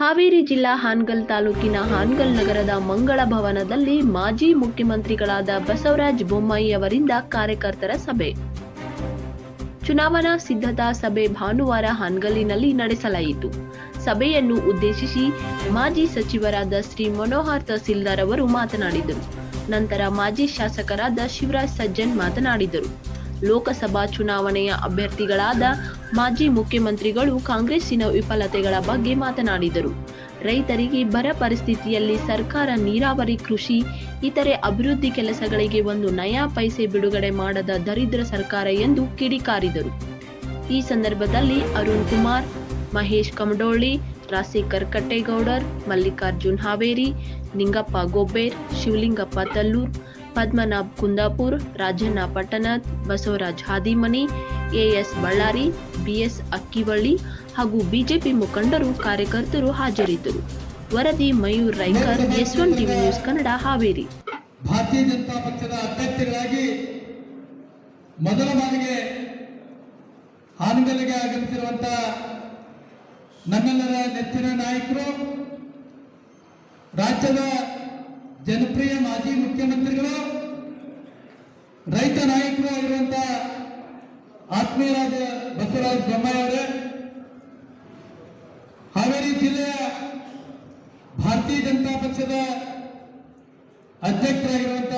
ಹಾವೇರಿ ಜಿಲ್ಲಾ ಹಾನಗಲ್ ತಾಲೂಕಿನ ಹಾನಗಲ್ ನಗರದ ಮಂಗಳ ಭವನದಲ್ಲಿ ಮಾಜಿ ಮುಖ್ಯಮಂತ್ರಿಗಳಾದ ಬಸವರಾಜ ಬೊಮ್ಮಾಯಿ ಅವರಿಂದ ಕಾರ್ಯಕರ್ತರ ಸಭೆ. ಚುನಾವಣಾ ಸಿದ್ಧತಾ ಸಭೆ ಭಾನುವಾರ ಹಾನಗಲ್ಲಿನಲ್ಲಿ ನಡೆಸಲಾಯಿತು. ಸಭೆಯನ್ನು ಉದ್ದೇಶಿಸಿ ಮಾಜಿ ಸಚಿವರಾದ ಶ್ರೀ ಮನೋಹರ್ ತಹಸೀಲ್ದಾರ್ ಅವರು ಮಾತನಾಡಿದರು. ನಂತರ ಮಾಜಿ ಶಾಸಕರಾದ ಶಿವರಾಜ್ ಸಜ್ಜನ್ ಮಾತನಾಡಿದರು. ಲೋಕಸಭಾ ಚುನಾವಣೆಯ ಅಭ್ಯರ್ಥಿಗಳಾದ ಮಾಜಿ ಮುಖ್ಯಮಂತ್ರಿಗಳು ಕಾಂಗ್ರೆಸ್ಸಿನ ವಿಫಲತೆಗಳ ಬಗ್ಗೆ ಮಾತನಾಡಿದರು. ರೈತರಿಗೆ ಬರ ಪರಿಸ್ಥಿತಿಯಲ್ಲಿ ಸರ್ಕಾರ ನೀರಾವರಿ ಕೃಷಿ, ಇತರೆ ಅಭಿವೃದ್ಧಿ ಕೆಲಸಗಳಿಗೆ ಒಂದು ನಯಾ ಪೈಸೆ ಬಿಡುಗಡೆ ಮಾಡದ ದರಿದ್ರ ಸರ್ಕಾರ ಎಂದು ಕಿಡಿಕಾರಿದರು. ಈ ಸಂದರ್ಭದಲ್ಲಿ ಅರುಣ್ ಕುಮಾರ್, ಮಹೇಶ್ ಕಮಡೋಳ್ಳಿ ರಾಜಶೇಖರ್ ಕಟ್ಟೇಗೌಡರ್, ಮಲ್ಲಿಕಾರ್ಜುನ್ ಹಾವೇರಿ, ನಿಂಗಪ್ಪ ಗೊಬ್ಬೇರ್, ಶಿವಲಿಂಗಪ್ಪ ತಲ್ಲೂರ್ ಪದ್ಮನಾಭ್ ಕುಂದಾಪುರ್, ರಾಜಣ್ಣ ಪಟ್ಟಣತ್ ಬಸವರಾಜ್ ಹಾದಿಮನಿ, ಎಎಸ್ ಬಳ್ಳಾರಿ, ಬಿಎಸ್ ಅಕ್ಕಿವಳ್ಳಿ ಹಾಗೂ ಬಿಜೆಪಿ ಮುಖಂಡರು ಕಾರ್ಯಕರ್ತರು ಹಾಜರಿದ್ದರು. ವರದಿ Mayur Raikar, S one TV news Kannada, Haveri. Bharatiya Janata ಪಕ್ಷದ ಅಭ್ಯರ್ಥಿಗಳಾಗಿ ಮೊದಲ ಬಾರಿಗೆ ಹಾನಗಲ್ಗೆ ಆಗಮಿಸಿರುವಂತಹ ನಮ್ಮೆಲ್ಲರ ನೆಚ್ಚಿನ ನಾಯಕರು, ರಾಜ್ಯದ ಜನಪ್ರಿಯ ಮಾಜಿ ಮುಖ್ಯಮಂತ್ರಿಗಳು, ರೈತ ನಾಯಕರು ಆಗಿರುವಂತಹ ಆತ್ಮೀಯರಾದ ಬಸವರಾಜ ಬೊಮ್ಮಾಯವರೇ ಹಾವೇರಿ ಜಿಲ್ಲೆಯ ಭಾರತೀಯ ಜನತಾ ಪಕ್ಷದ ಅಧ್ಯಕ್ಷರಾಗಿರುವಂತ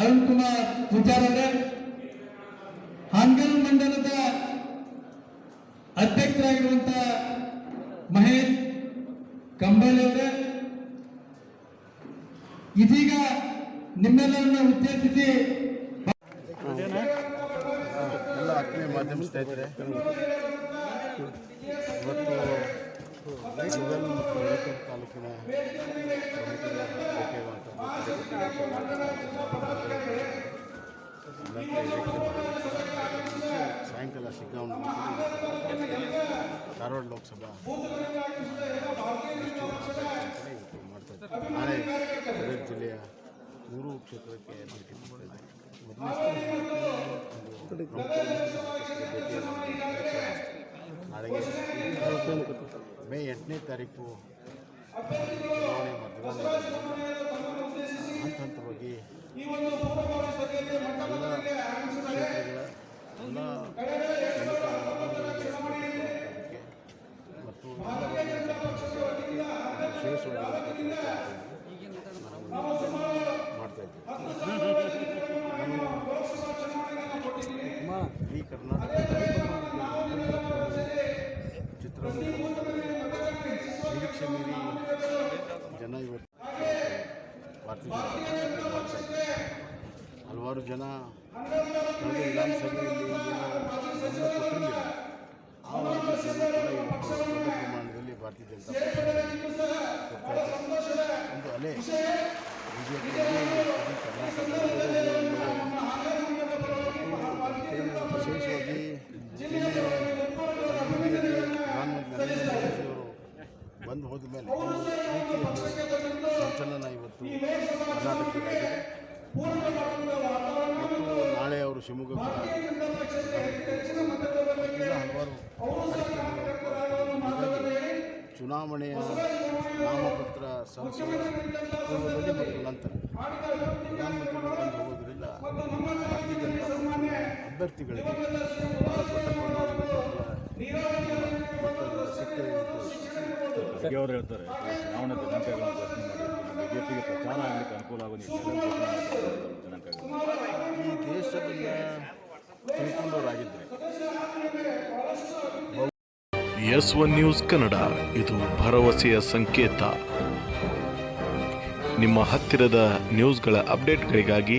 ಅರುಣ್ ಕುಮಾರ್ ಪೂಜಾರ್ ಅವರೇ, ಹಾನ್ಗಲ್ ಮಂಡಲದ ಅಧ್ಯಕ್ಷರಾಗಿರುವಂತ ಮಹೇಶ್ ಕಂಬಳಿ ಅವರೇ ಇದೀಗ ನಿಮ್ಮೆಲ್ಲರನ್ನ ಉದ್ದೇಶಿಸಿ ಎಲ್ಲ ಆತ್ಮೀಯ ಮಾಧ್ಯಮ ಸ್ನೇಹಿತರೆ ಇವತ್ತು ಮತ್ತು ತಾಲೂಕಿನ ಧಾರವಾಡ ಲೋಕಸಭಾ. ಮಾಡ್ತಾ ಇದ್ದೀವಿ ನಾಳೆ ಗದಗ ಜಿಲ್ಲೆಯ ಮೂರು ಕ್ಷೇತ್ರಕ್ಕೆ ಭೇಟಿ ಮಾಡಿದ್ದಾರೆ ನಾಳೆಗೆ ಮೇ ಎಂಟನೇ ತಾರೀಕು ಚುನಾವಣೆ ಮತದಾನ ಹಂತ ಹಂತವಾಗಿ ಎಲ್ಲ ಕ್ಷೇತ್ರಗಳ ಎಲ್ಲ ಇಡೀ ಕರ್ನಾಟಕ ಚಿತ್ರವನ್ನು ನಿರೀಕ್ಷೆ ಮೀರಿ ಜನ ಇವತ್ತು ಭಾರತೀಯ ಹಲವಾರು ಜನ ಕಳೆದ ವಿಧಾನಸಭೆಯಲ್ಲಿ ಏನೋ ಕೊಟ್ಟಿರಲಿಲ್ಲ ಆ ಒಂದು ಜನ ಪ್ರಮಾಣದಲ್ಲಿ ಭಾರತೀಯ ಜನತಾ ಪಕ್ಷ ಮತ್ತು ನಾಳೆ ಅವರು ಶಿವಮೊಗ್ಗ ಹಲವಾರು ಚುನಾವಣೆಯ ನಾಮಪತ್ರ ಸಲ್ಲಿಸುವ ಪೂರ್ವದಲ್ಲಿ ಮತ್ತು ನಂತರ ಪ್ರಧಾನಮಂತ್ರಿಗಳು ಬಂದು ಹೋಗೋದ್ರಿಂದ ಅಭ್ಯರ್ಥಿಗಳಿಗೆ ಅವರು ಹೇಳ್ತಾರೆ ಚುನಾವಣೆ ದಿನಾಂಕಗಳನ್ನು ಘೋಷಣೆ ಮಾಡಿ ಬಿಜೆಪಿಗೆ ಪ್ರಚಾರ ಆಗಲಿಕ್ಕೆ ಅನುಕೂಲ ಆಗೋ ನಿಟ್ಟಿನಲ್ಲಿ ಘೋಷಣೆ ಮಾಡ್ತಾರೆ ದಿನಾಂಕಗಳು ಈ ತಿಳ್ಕೊಂಡವರಾಗಿದ್ದರೆ ಎಸ್ ಒನ್ ನ್ಯೂಸ್ ಕನ್ನಡ ಇದು ಭರವಸೆಯ ಸಂಕೇತ. ನಿಮ್ಮ ಹತ್ತಿರದ ನ್ಯೂಸ್ಗಳ ಅಪ್ಡೇಟ್ಗಳಿಗಾಗಿ